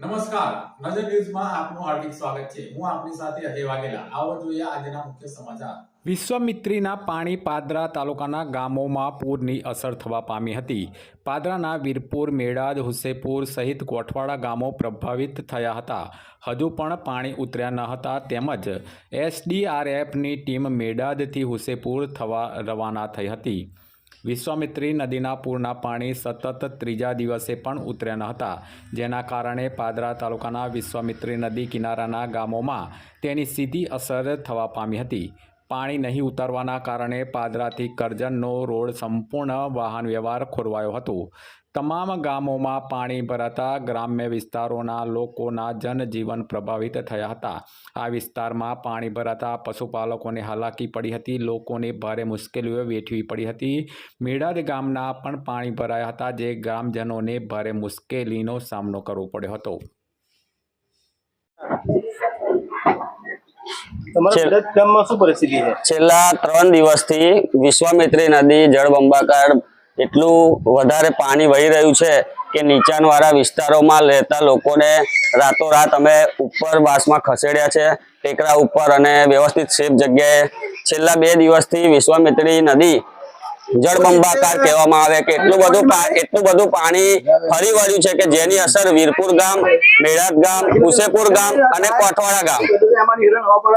નમસ્કાર. નજર ન્યૂઝમાં આપનું હાર્દિક સ્વાગત છે. હું આપની સાથે અજય વાઘેલા. આવો જોઈએ આજના મુખ્ય સમાચાર. વિશ્વામિત્રીના પાણી પાદરા તાલુકાના ગામોમાં પૂરની અસર થવા પામી હતી. પાદરાના વીરપુર મેડાદ હુસેપુર સહિત કોઠવાડા ગામો પ્રભાવિત થયા હતા. હજુ પણ પાણી ઉતર્યા ન હતા તેમજ એસડીઆરએફની ટીમ મેડાદથી હુસેપુર થવા રવાના થઈ હતી. વિશ્વામિત્રી નદીના પૂરના પાણી સતત ત્રીજા દિવસે પણ ઉતર્યા ન હતા. જેના કારણે પાદરા તાલુકાના વિશ્વામિત્રી નદી કિનારાના ગામોમાં તેની સીધી અસર થવા પામી હતી. પાણી નહીં ઉતરવાના કારણે પાદરાથી કરજણનો રોડ સંપૂર્ણ વાહન વ્યવહાર ખોરવાયો હતો. તમામ ગામોમાં પાણી ભરાતા ગ્રામ્ય વિસ્તારોના લોકોના જનજીવન પ્રભાવિત થયા હતા. આ વિસ્તારમાં પાણી ભરાતા પશુપાલકોને હાલાકી પડી હતી, લોકોને ભારે મુશ્કેલીઓ વેઠવી પડી હતી. મેળાદ ગામના પણ પાણી ભરાયા હતા, જે ગ્રામજનોને ભારે મુશ્કેલીનો સામનો કરવો પડ્યો હતો. છેલ્લા ત્રણ દિવસથી વિશ્વામિત્રી નદી જળબંબાકાર એટલું વધારે પાણી વહી રહ્યું છે કે નીચાણવાળા વિસ્તારોમાં રહેતા લોકોને રાતોરાત અમે ઉપર વાસમાં ખસેડ્યા છે ટેકરા ઉપર અને વ્યવસ્થિત સેફ જગ્યાએ. છેલ્લા બે દિવસથી વિશ્વામિત્રી નદી જળબંબાકાર કહેવામાં આવે કે એટલું બધું એટલું બધું પાણી ફરી વળ્યું છે કે જેની અસર વીરપુર ગામ મેળાદ ગામ કુશેપુર ગામ અને કોઠવાડા ગામ.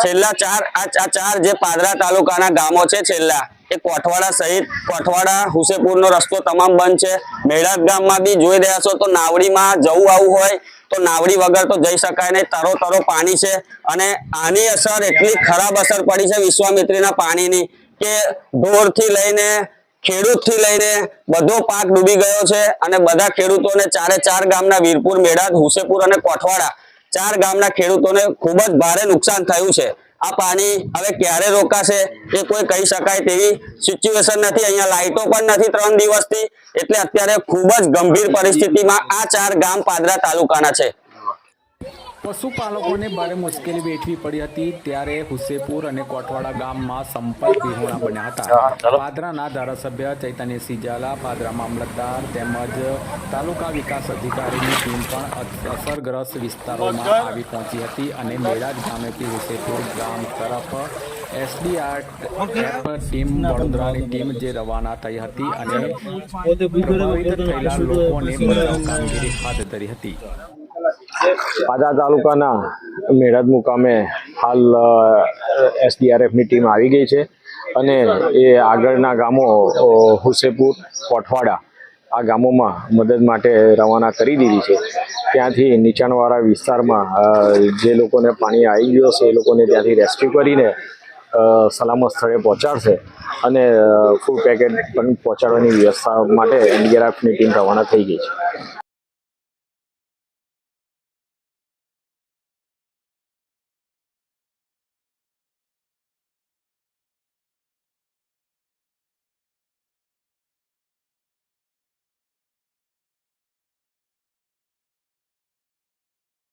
છેલ્લા ચાર, આ ચાર જે પાદરા તાલુકાના ગામો છે છેલ્લા કોઠવાડા સહિત, કોઠવાડા હુસેપુરનો રસ્તો તમામ બંધ છે. મેળાદ ગામમાં બી જોઈ રહ્યા છો તો નાવડીમાં જવું આવું હોય તો નાવડી વગર તો જઈ શકાય નહીં. તરો તરો પાણી છે અને આની અસર એટલી ખરાબ અસર પડી છે વિશ્વામિત્રીના પાણીની કે ઢોરથી લઈને ખેડૂતથી લઈને બધો પાક ડૂબી ગયો છે અને બધા ખેડૂતોને ચારે ચાર ગામના વીરપુર મેળાદ હુસેપુર અને કોઠવાડા ચાર ગામના ખેડૂતોને ખૂબ જ ભારે નુકસાન થયું છે. આ પાણી હવે ક્યારે રોકાશે એ કોઈ કહી શકાય તેવી સિચ્યુએશન નથી. અહીંયા લાઇટો પણ નથી ત્રણ દિવસથી. એટલે અત્યારે ખૂબ જ ગંભીર પરિસ્થિતિમાં આ ચાર ગામ પાદરા તાલુકાના છે. પશુપાલકોને ભારે મુશ્કેલી વેઠવી પડી હતી ત્યારે હુસેપુર અને કોઠવાડા ગામમાં સંપર્ક વિહોણા બન્યા હતા. પાદરાના ધારાસભ્ય ચૈતન્યસિંહ ઝાલા પાદરા મામલતદાર તેમજ તાલુકા વિકાસ અધિકારીની ટીમ પણ અસરગ્રસ્ત વિસ્તારોમાં આવી પહોંચી હતી અને મેળાજ ગામેથી હુસેપુર ગામ તરફ એસડીઆર ટીમ વડોદરાની ટીમ જે રવાના થઈ હતી અને પ્રભાવિત થયેલા લોકોને બચાવ કામગીરી હાથ ધરી હતી. પાદરા તાલુકાના મેળાદ મુકામે હાલ એસડીઆરએફની ટીમ આવી ગઈ છે અને એ આગળના ગામો હુસેપુર, કોઠવાડા આ ગામોમાં મદદ માટે રવાના કરી દીધી છે. ત્યાંથી નીચાણવાળા વિસ્તારમાં જે લોકોને પાણી આવી ગયો છે એ લોકોને ત્યાંથી રેસ્ક્યુ કરીને સલામત સ્થળે પહોંચાડશે અને ફૂડ પેકેટ પણ પહોંચાડવાની વ્યવસ્થા માટે એનડીઆરએફની ટીમ રવાના થઈ ગઈ છે.